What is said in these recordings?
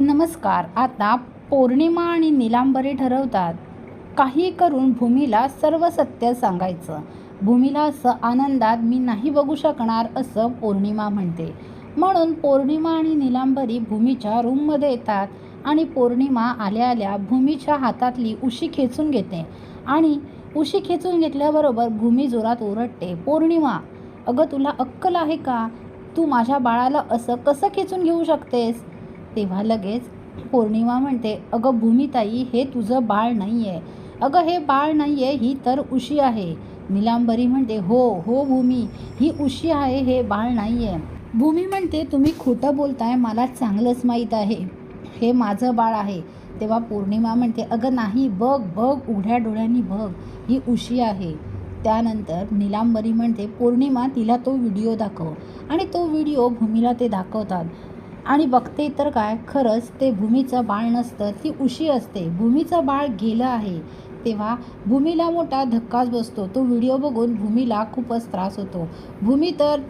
नमस्कार आता पौर्णिमा आणि निलांबरी ठरवतात. काही करून भूमीला सर्व सत्य सांगायचं. भूमीला असं आनंदात मी नाही बघू शकणार असं पौर्णिमा म्हणते. म्हणून पौर्णिमा आणि निलांबरी भूमीच्या रूममध्ये येतात आणि पौर्णिमा आल्या आल्या भूमीच्या हातातली उशी खेचून घेते. आणि उशी खेचून घेतल्याबरोबर भूमी जोरात ओरडते पौर्णिमा अगं तुला अक्कल आहे का? तू माझ्या बाळाला असं कसं खेचून घेऊ शकतेस? तेव्हा लगेच पौर्णिमा म्हणते अगं भूमिताई हे तुझं बाळ नाही आहे अगं हे बाळ नाही आहे ही तर उशी आहे. निलांबरी म्हणते हो हो भूमी ही उशी आहे हे बाळ नाही आहे भूमी म्हणते तुम्ही खोटं बोलताय मला चांगलंच माहीत आहे. हे माझं बाळ आहे. तेव्हा पौर्णिमा म्हणते अगं नाही बघ बघ उघड्या डोळ्यांनी बघ ही उशी आहे. त्यानंतर निलांबरी म्हणते पौर्णिमा तिला तो व्हिडिओ दाखव. आणि तो व्हिडिओ भूमीला ते दाखवतात. आणि बघते तर काय? खरंच ते भूमीचं बाळ नसतं ती उशी असते. भूमीचं बाळ गेलं आहे. तेव्हा भूमीला मोठा धक्काच बसतो. तो व्हिडिओ बघून भूमीला खूपच त्रास होतो. भूमी तर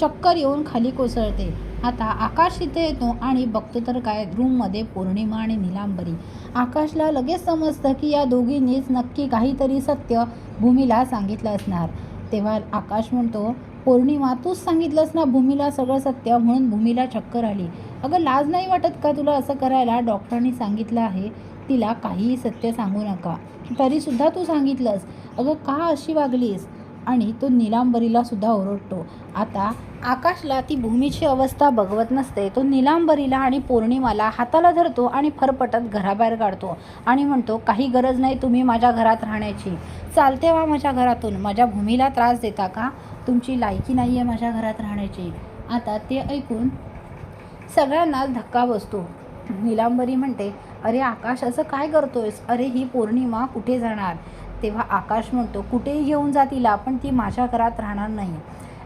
चक्कर येऊन खाली कोसळते. आता आकाश इथे येतो आणि बघतो तर काय? रूममध्ये पौर्णिमा आणि निलांबरी. आकाशला लगेच समजतं की या दोघींनीच नक्की काहीतरी सत्य भूमीला सांगितलं असणार. तेव्हा आकाश म्हणतो पौर्णिमा तूच सांगितलंस ना भूमीला सगळं सत्य म्हणून भूमीला चक्कर आली. अगं लाज नाही वाटत का तुला असं करायला? डॉक्टरांनी सांगितलं आहे तिला काहीही सत्य सांगू नका. तरीसुद्धा तू सांगितलंस. अगं का अशी वागलीस? आणि तो निलांबरीला सुद्धा ओरडतो. आता आकाशला ती भूमीची अवस्था बघवत नसते. तो निलांबरीला आणि पौर्णिमाला हाताला धरतो आणि फरफटत घराबाहेर काढतो आणि म्हणतो काही गरज नाही तुम्ही माझ्या घरात राहण्याची. चालते वा माझ्या घरातून. माझ्या भूमीला त्रास देता का? तुमची लायकी नाही आहे माझ्या घरात राहण्याची. आता ते ऐकून सगळ्यांनाच धक्का बसतो. निलांबरी म्हणते अरे आकाश असं काय करतोयस? अरे ही पौर्णिमा कुठे जाणार? तेव्हा आकाश म्हणतो कुठेही घेऊन जा तिला पण ती माझ्या घरात राहणार नाही.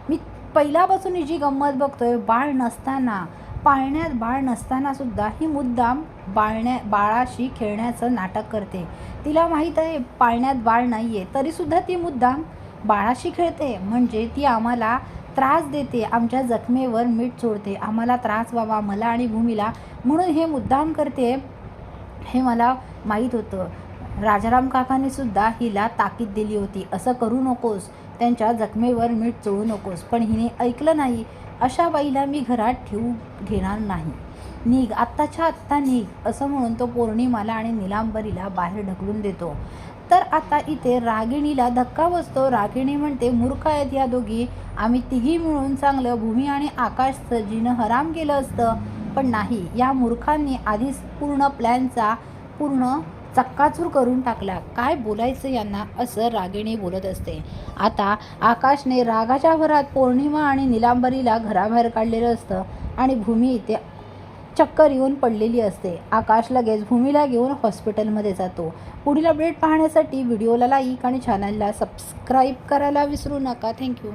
मी पहिल्यापासून हिची जी गंमत बघतोय बाळ नसताना. पाळण्यात बाळ नसताना सुद्धा ही मुद्दाम बाळण्या बाळाशी खेळण्याचं नाटक करते. तिला माहीत आहे पाळण्यात बाळ नाही आहे तरीसुद्धा ती मुद्दाम बाळाशी खेळते म्हणजे ती आम्हाला त्रास देते आमच्या जखमेवर मीठ सोडते. आम्हाला त्रास व्हावा मला आणि भूमीला. म्हणून हे मुद्दाम करते हे मला माहीत होतं. राजाराम काकाने सुद्धा हिला ताकीद दिली होती. असं करू नकोस त्यांच्या जखमेवर मीठ चोळू नकोस. पण हिने ऐकलं नाही अशा बाईला मी घरात ठेवू घेणार नाही. निघ आत्ताच्या आत्ता निघ असं म्हणून तो पौर्णिमाला आणि निलांबरीला बाहेर ढकलून देतो. तर आता इथे रागिणीला धक्का बसतो. रागिणी म्हणते मूर्ख आहेत या दोघी. आम्ही तिघी मिळून चांगलं भूमी आणि आकाश सजीनं हराम केलं असतं. पण नाही या मूर्खांनी आधीच पूर्ण प्लॅनचा पूर्ण चक्काचूर करून टाकला. काय बोलायचं यांना असं रागिणी बोलत असते. आता आकाशने रागाच्या भरात पौर्णिमा आणि निलांबरीला घराबाहेर काढलेलं असतं आणि भूमी इथे चक्कर येऊन पडलेली असते. आकाश लगेच भूमीला घेऊन हॉस्पिटलमध्ये जातो. पुढील अपडेट पाहण्यासाठी व्हिडिओला लाईक आणि चॅनलला सबस्क्राईब करायला विसरू नका. थँक्यू